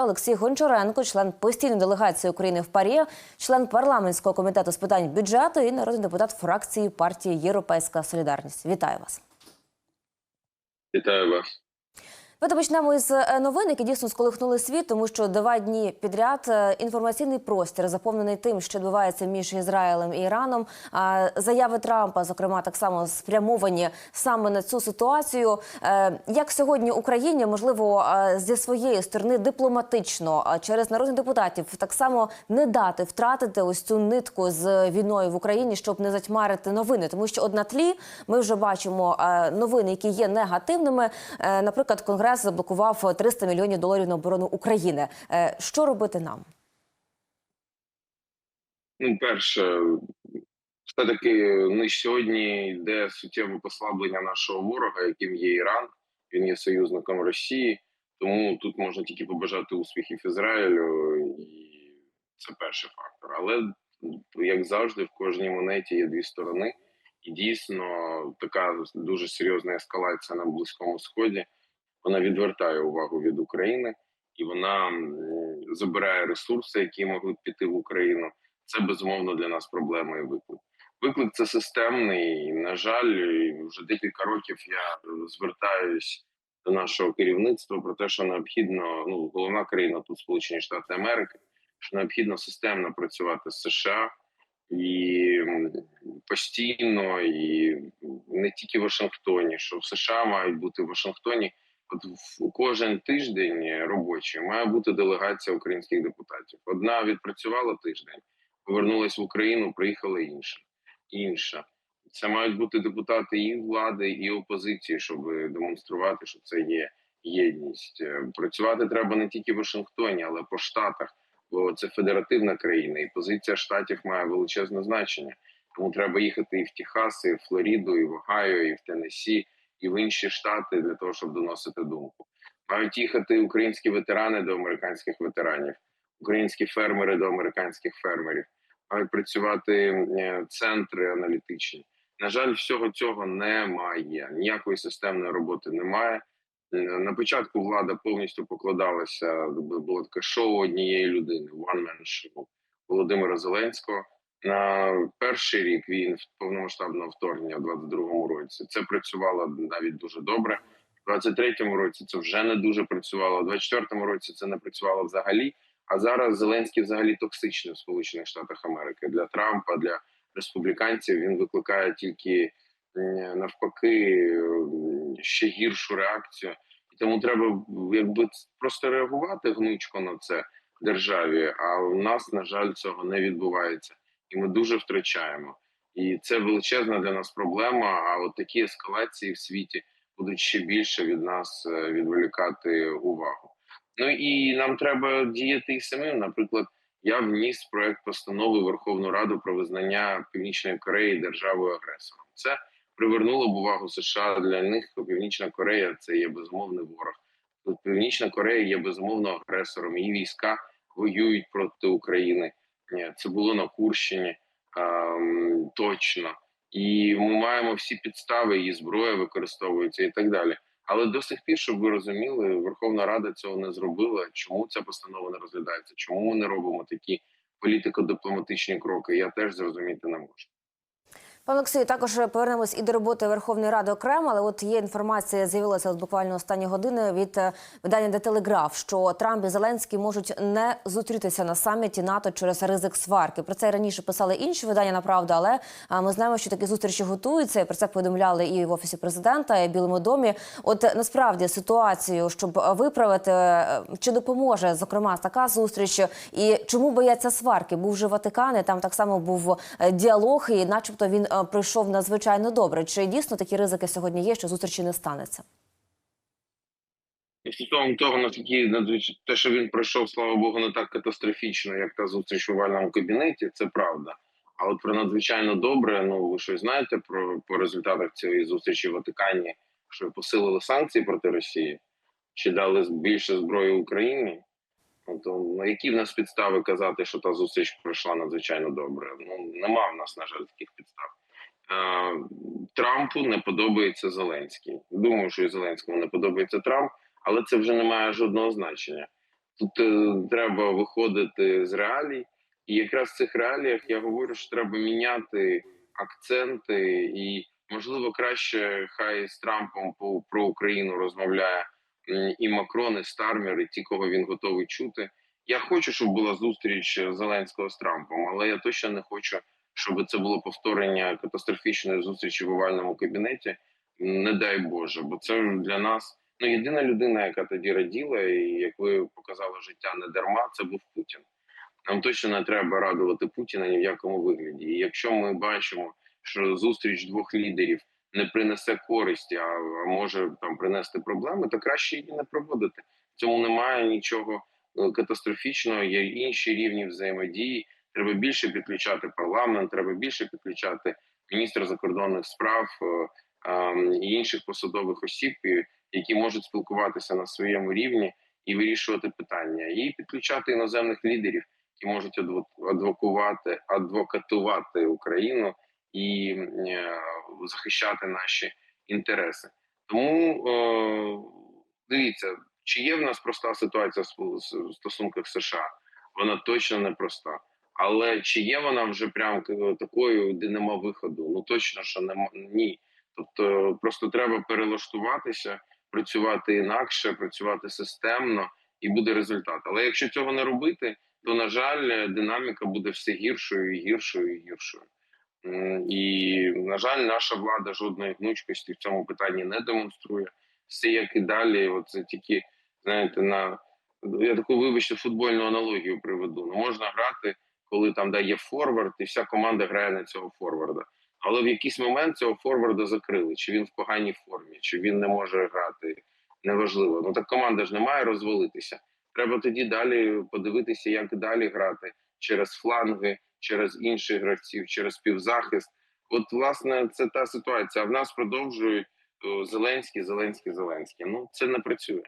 Олексій Гончаренко, член постійної делегації України в ПАРІ, член парламентського комітету з питань бюджету і народний депутат фракції партії Європейська Солідарність. Вітаю вас. Вітаю вас. Давайте почнемо із е, новин, які дійсно сколихнули світ, тому що два дні підряд е, інформаційний простір заповнений тим, що відбувається між Ізраїлем і Іраном. Заяви Трампа, зокрема, так само спрямовані саме на цю ситуацію. Е, Як сьогодні Україні можливо зі своєї сторони дипломатично через народних депутатів так само не дати втратити ось цю нитку з війною в Україні, щоб не затьмарити новини, тому що от на тлі ми вже бачимо новини, які є негативними. Наприклад, Конгрес заблокував 300 мільйонів доларів на оборону України. Е, Що робити нам? Ну, перше, все-таки ну, сьогодні йде суттєве послаблення нашого ворога, яким є Іран. Він є союзником Росії, тому тут можна тільки побажати успіхів Ізраїлю, і це перший фактор. Але як завжди, в кожній монеті є дві сторони, і дійсно така дуже серйозна ескалація на близькому сході. Вона відвертає увагу від України і вона забирає ресурси, які могли б піти в Україну. Це безумовно для нас проблема і виклик. Виклик це системний. На жаль, вже декілька років я звертаюсь до нашого керівництва про те, що необхідно. Ну, головна країна тут Сполучені Штати Америки, що необхідно системно працювати з США і постійно, і не тільки в Вашингтоні, що в США мають бути в Вашингтоні. От в кожен тиждень робочий має бути делегація українських депутатів. Одна відпрацювала тиждень, повернулась в Україну, приїхала інша. Інша. Це мають бути депутати і влади, і опозиції, щоб демонструвати, що це є єдність. Е, Працювати треба не тільки в Вашингтоні, але по штатах, бо це федеративна країна, і позиція штатів має величезне значення. Тому треба їхати і в Техас, і в Флориду, і в Огайо, і в Теннессі, і в інші штати для того, щоб доносити думку. Мають їхати українські ветерани до американських ветеранів, українські фермери до американських фермерів, мають працювати е, центри аналітичні. На жаль, всього цього немає. Ніякої системної роботи немає. Е, На початку влада повністю покладалася. Було таке шоу однієї людини, one man show Володимира Зеленського. На перший рік він повномасштабного вторгнення в 22-му році це працювало навіть дуже добре. У 23-му році це вже не дуже працювало. У 24-му році це не працювало взагалі. А зараз Зеленський взагалі токсичний в Сполучених Штатах Америки для Трампа, для республіканців. Він викликає тільки навпаки ще гіршу реакцію. І тому треба якби просто реагувати гнучко на це державі. А у нас на жаль цього не відбувається і ми дуже втрачаємо. І це величезна для нас проблема. А от такі ескалації в світі будуть ще більше від нас е, відволікати увагу. Ну і нам треба діяти і самим. Наприклад, я вніс проект постанови Верховну Раду про визнання Північної Кореї державою агресором. Це привернуло б увагу США для них. Північна Корея це є безумовний ворог. Північна Корея є безумовно агресором. Її війська воюють проти України. Це було на Курщині точно, і ми маємо всі підстави, і зброя використовується і так далі. Але до сих пір, щоб ви розуміли, Верховна Рада цього не зробила. Чому ця постанова не розглядається? Чому ми не робимо такі політико-дипломатичні кроки? Я теж зрозуміти не можу. Пане Олексію, також повернемось і до роботи Верховної Ради окремо. Але от є інформація, з'явилася буквально останні години від е, видання «Де Телеграф», що Трамп і Зеленський можуть не зустрітися на саміті НАТО через ризик сварки. Про це раніше писали інші видання на правду, але ми знаємо, що такі зустрічі готуються. і Про це повідомляли і в офісі президента, і в Білому домі. От е, насправді ситуацію, щоб виправити, е, чи допоможе зокрема така зустріч, і чому бояться сварки? Був же Ватикан, і там так само був діалог, і, начебто, він пройшов надзвичайно добре. Чи дійсно такі ризики сьогодні є, що зустрічі не станеться? І Стосовно того, наскільки те, що він пройшов, слава Богу, не так катастрофічно, як та зустріч у вальному кабінеті, це правда. А от про надзвичайно добре, ну ви щось знаєте про по результатах цієї зустрічі в Ватикані, що посилили санкції проти Росії, чи дали більше зброї Україні? Ну, то на які в нас підстави казати, що та зустріч пройшла надзвичайно добре? Ну нема в нас, на жаль, таких підстав. Трампу не подобається Зеленський. Думаю, що і Зеленському не подобається Трамп, але це вже не має жодного значення. Тут е, треба виходити з реалій, і якраз в цих реаліях я говорю, що треба міняти акценти, і можливо краще хай з Трампом по про Україну розмовляє і Макрон, і Стармер, і ті, кого він готовий чути. Я хочу, щоб була зустріч Зеленського з Трампом, але я точно не хочу, щоб це було повторення катастрофічної зустрічі в овальному кабінеті. Не дай Боже, бо це для нас ну єдина людина, яка тоді раділа, і як ви показали життя не дарма, це був Путін. Нам точно не треба радувати Путіна ні в якому вигляді. І якщо ми бачимо, що зустріч двох лідерів не принесе користі, а, може там принести проблеми, то краще її не проводити. В цьому немає нічого е, катастрофічного. Є інші рівні взаємодії. Треба більше підключати парламент, треба більше підключати міністра закордонних справ е, е, і інших посадових осіб, які можуть спілкуватися на своєму рівні і вирішувати питання, і підключати іноземних лідерів, які можуть адвокувати, адвокатувати Україну і е, захищати наші інтереси. Тому е, дивіться, чи є в нас проста ситуація в стосунках США? Вона точно не проста. Але чи є вона вже прям к- такою, де нема виходу? Ну точно, що нема ні. Тобто просто треба перелаштуватися, працювати інакше, працювати системно, і буде результат. Але якщо цього не робити, то на жаль, динаміка буде все гіршою і гіршою і гіршою. І на жаль, наша влада жодної гнучкості в цьому питанні не демонструє. Все як і далі. Оце тільки знаєте, на я таку вибачте футбольну аналогію приведу. Ну можна грати, коли там дає форвард, і вся команда грає на цього форварда. Але в якийсь момент цього форварда закрили. Чи він в поганій формі, чи він не може грати, неважливо. Ну так команда ж не має розвалитися. Треба тоді далі подивитися, як далі грати через фланги, через інших гравців, через півзахист. От, власне, це та ситуація. А в нас продовжують Зеленський, Зеленський, Зеленський. Ну це не працює.